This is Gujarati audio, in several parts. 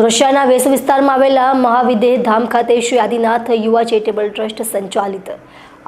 સુરક્ષાના વેસ વિસ્તારમાં આવેલા મહાવિદેહ ધામ ખાતે શ્રી આદિનાથ યુવા ચેરિટેબલ ટ્રસ્ટ સંચાલિત.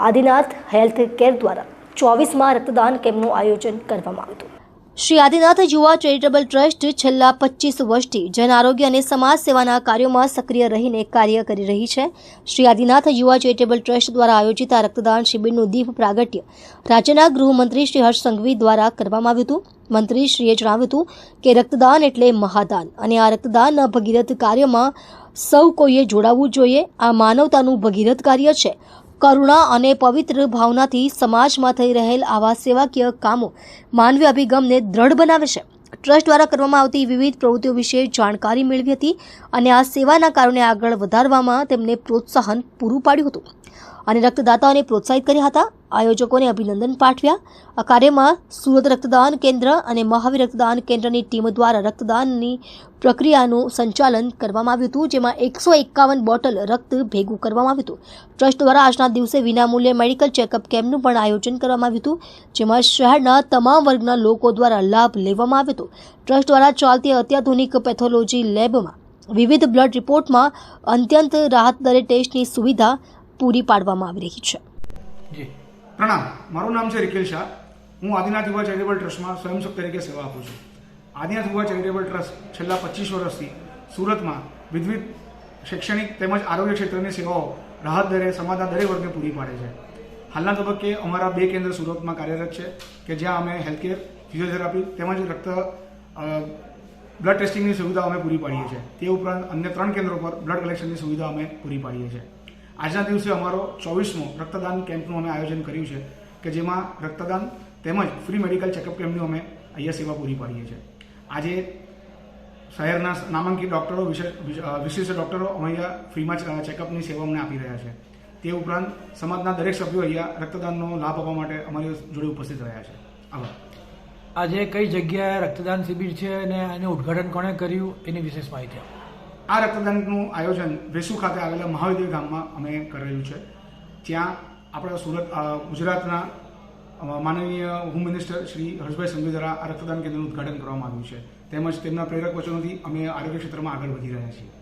આદિનાથ હેલ્થ કેર દ્વારા ચોવીસમાં રક્તદાન કેમ્પનું આયોજન કરવામાં આવ્યું હતું. શ્રી આદિનાથ યુવા ચેરિટેબલ ટ્રસ્ટ છેલ્લા પચીસ વર્ષથી જન આરોગ્ય અને સમાજ સેવાના કાર્યોમાં સક્રિય રહીને કાર્ય કરી રહી છે. શ્રી આદિનાથ યુવા ચેરિટેબલ ટ્રસ્ટ દ્વારા આયોજિત આ રક્તદાન શિબિરનું દીપ પ્રાગટ્ય રાજ્યના ગૃહમંત્રી શ્રી હર્ષ સંઘવી દ્વારા કરવામાં આવ્યું હતું. મંત્રીશ્રીએ જણાવ્યું હતું કે રક્તદાન એટલે મહાદાન અને આ રક્તદાનના ભગીરથ કાર્યમાં સૌ કોઈએ જોડાવવું જોઈએ. આ માનવતાનું ભગીરથ કાર્ય છે. કરુણા અને પવિત્ર ભાવનાથી સમાજમાં થઈ રહેલ આવા સેવાકીય કામો માનવી અભિગમને દ્રઢ બનાવે છે. ટ્રસ્ટ દ્વારા કરવામાં આવતી વિવિધ પ્રવૃત્તિઓ વિશે જાણકારી મેળવી હતી અને આ સેવાના કારણે આગળ વધારવામાં તેમને પ્રોત્સાહન પૂરું પાડ્યું હતું. અને રક્તદાતાઓને પ્રોત્સાહિત કર્યા હતા. આયોજકોને અભિનંદન પાઠવ્યા. આ કાર્યમાં સુરત રક્તદાન કેન્દ્ર અને મહાવીર રક્તદાન કેન્દ્રની ટીમ દ્વારા રક્તદાનની પ્રક્રિયાનું સંચાલન કરવામાં આવ્યું હતું, જેમાં એકસો એકાવન બોટલ રક્ત ભેગું કરવામાં આવ્યું હતું. ટ્રસ્ટ દ્વારા આજના દિવસે વિનામૂલ્યે મેડિકલ ચેકઅપ કેમ્પનું પણ આયોજન કરવામાં આવ્યું હતું, જેમાં શહેરના તમામ વર્ગના લોકો દ્વારા લાભ લેવામાં આવ્યો હતો. ટ્રસ્ટ દ્વારા ચાલતી અત્યાધુનિક પેથોલોજી લેબમાં વિવિધ બ્લડ રિપોર્ટમાં અત્યંત રાહત દરે ટેસ્ટની સુવિધા પૂરી પાડવામાં આવી રહી છે. જી. પ્રણામ. મારું નામ છે રિકેલ શાહ. હું આદિનાથ યુવા ચેરિટેબલ ટ્રસ્ટમાં સ્વયંસેવક તરીકે સેવા આપું છું. આદિનાથ યુવા ચેરિટેબલ ટ્રસ્ટ છેલ્લા પચીસ વર્ષથી સુરતમાં વિવિધ શૈક્ષણિક તેમજ આરોગ્ય ક્ષેત્રની સેવાઓ રાહત દરે સમાજના દરેક વર્ગને પૂરી પાડે છે. હાલના તબક્કે અમારા બે કેન્દ્ર સુરતમાં કાર્યરત છે કે જ્યાં અમે હેલ્થકેર, ફિઝિયોથેરાપી તેમજ રક્ત બ્લડ ટેસ્ટિંગની સુવિધા અમે પૂરી પાડીએ છીએ. તે ઉપરાંત અન્ય ત્રણ કેન્દ્રો પર બ્લડ કલેક્શનની સુવિધા અમે પૂરી પાડીએ છીએ. આજના દિવસે અમારો ચોવીસમો રક્તદાન કેમ્પનું અમે આયોજન કર્યું છે, કે જેમાં રક્તદાન તેમજ ફ્રી મેડિકલ ચેકઅપ કેમ્પની અમે અહીંયા સેવા પૂરી પાડીએ છીએ. આજે શહેરના નામાંકિત ડૉક્ટરો વિશેષ વિશિષ્ટ ડૉક્ટરો અહીંયા ફ્રીમાં ચેકઅપની સેવા અમને આપી રહ્યા છે. તે ઉપરાંત સમાજના દરેક સભ્યો અહીંયા રક્તદાનનો લાભ આપવા માટે અમારી જોડે ઉપસ્થિત રહ્યા છે. આભાર. આજે કઈ જગ્યાએ રક્તદાન શિબિર છે અને એનું ઉદ્ઘાટન કોણે કર્યું, એની વિશેષ માહિતી આપો. આ રક્તદાનનું આયોજન વેસુ ખાતે આવેલા મહાવિદ્ય ગામમાં અમે કરેલું છે. ત્યાં આપણા સુરત ગુજરાતના માનનીય હોમ મિનિસ્ટર શ્રી હર્ષભાઈ સંઘવી દ્વારા આ રક્તદાન કેન્દ્રનું ઉદ્ઘાટન કરવામાં આવ્યું છે. તેમજ તેમના પ્રેરક વચનોથી અમે આરોગ્ય ક્ષેત્રમાં આગળ વધી રહ્યા છીએ.